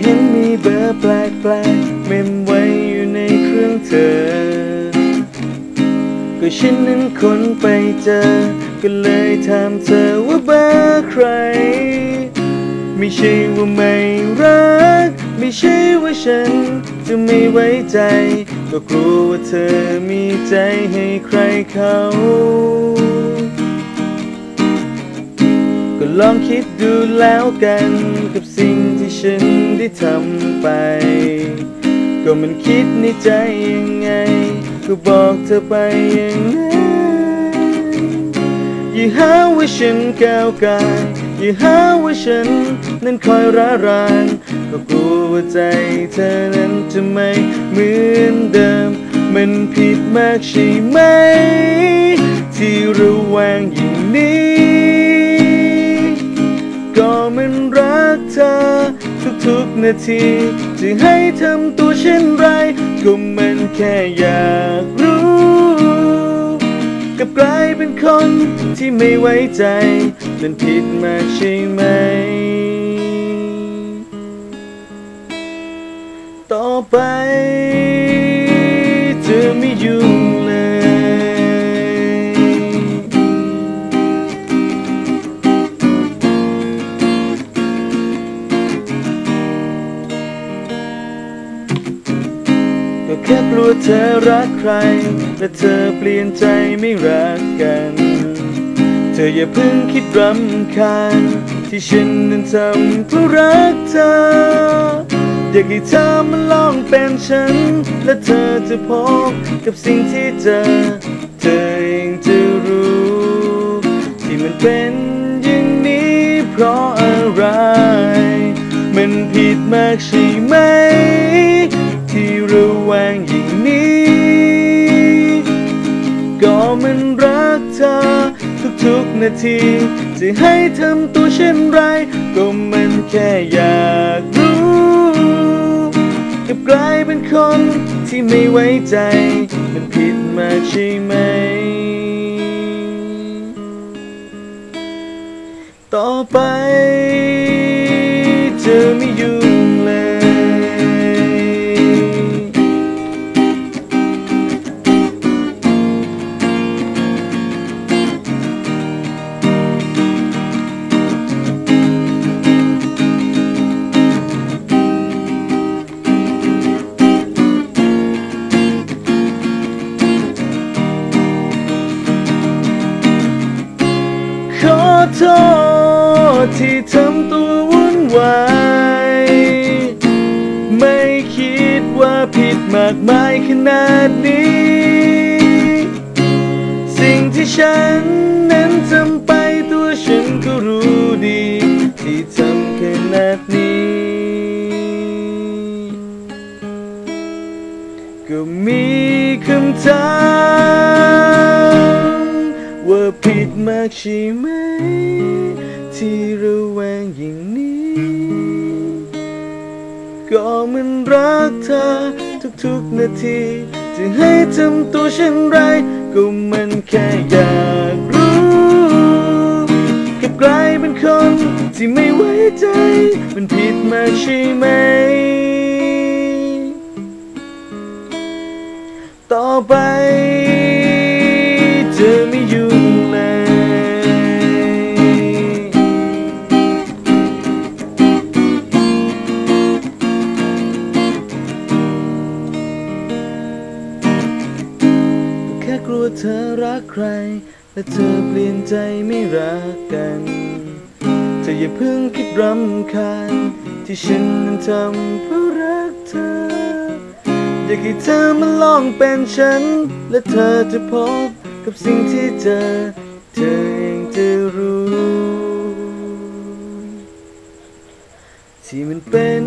เห็นมีเบอร์แปลกแปลกๆเมมไว้อยู่ในเครื่องเธอ ก็ฉันนั้นคนไปเจอ ก็เลยถามเธอว่าเบอร์ใคร ไม่ใช่ว่าไม่รัก ไม่ใช่ว่าฉันจะไม่ไว้ใจ ก็กลัวว่าเธอมีใจให้ใครเขา ลองคิดดูแล้วกันกับสิ่งที่ฉันได้ทำไป ก็มันคิดในใจยังไง ก็บอกเธอไปอย่างนั้นอย่าหาว่าฉันก้าวกายอย่าหาว่าฉันนั้นคอยระรานก็กลัวว่าใจเธอนั้นจะไม่เหมือนเดิม มันผิดมากใช่ไหม ที่ระแวงอย่างนี้ ทุกนาที จะให้ทำตัวเช่นไร ก็มันแค่อยากรู้ กับกลายเป็นคนที่ไม่ไว้ใจ มันผิดมากใช่ไหม ต่อไป กลัวเธอรักใคร และเธอเปลี่ยนใจไม่รักกัน เธออย่าเพิ่งคิดรำคาญ ที่ฉันนั้นทำเพราะรักเธอ อยากให้เธอมาลองเป็นฉัน และเธอจะพบกับสิ่งที่เจอ เธอเองจะรู้ ที่มันเป็นอย่างนี้เพราะอะไร มันผิดมากใช่ไหมที่ระแวง นาที จะให้ทำตัวเช่นไร ก็มันแค่อยากรู้กับกลายเป็นคนที่ไม่ไว้ใจ มันผิดมาใช่ไหม ต่อไปเธอไม่อยุ่ โทษที่ทำตัววุ่นวายไม่คิดว่าผิดมากมายขนาดนี้ สิ่งที่ฉันนั้นทำไปตัวฉันก็รู้ดี ที่ทำขนาดนี้ ก็มีคำถาม ว่าผิดมากใช่ไหม ที่ระแวงอย่างนี้ ก็มันรักเธอทุกๆนาที จะให้ทำตัวเช่นไร ก็มันแค่อยากรู้กับกลายเป็นคนที่ไม่ไว้ใจ มันผิดมากใช่ไหมต่อไป แค่กลัวเธอรักใคร และเธอเปลี่ยนใจไม่รักกันเธออย่าเพิ่งคิดรำคาญที่ฉันนั้นทำเพราะรักเธอ อยากให้เธอมาลองเป็นฉัน และเธอจะพบกับสิ่งที่เจอ เธอเองจะรู้ ที่มันเป็น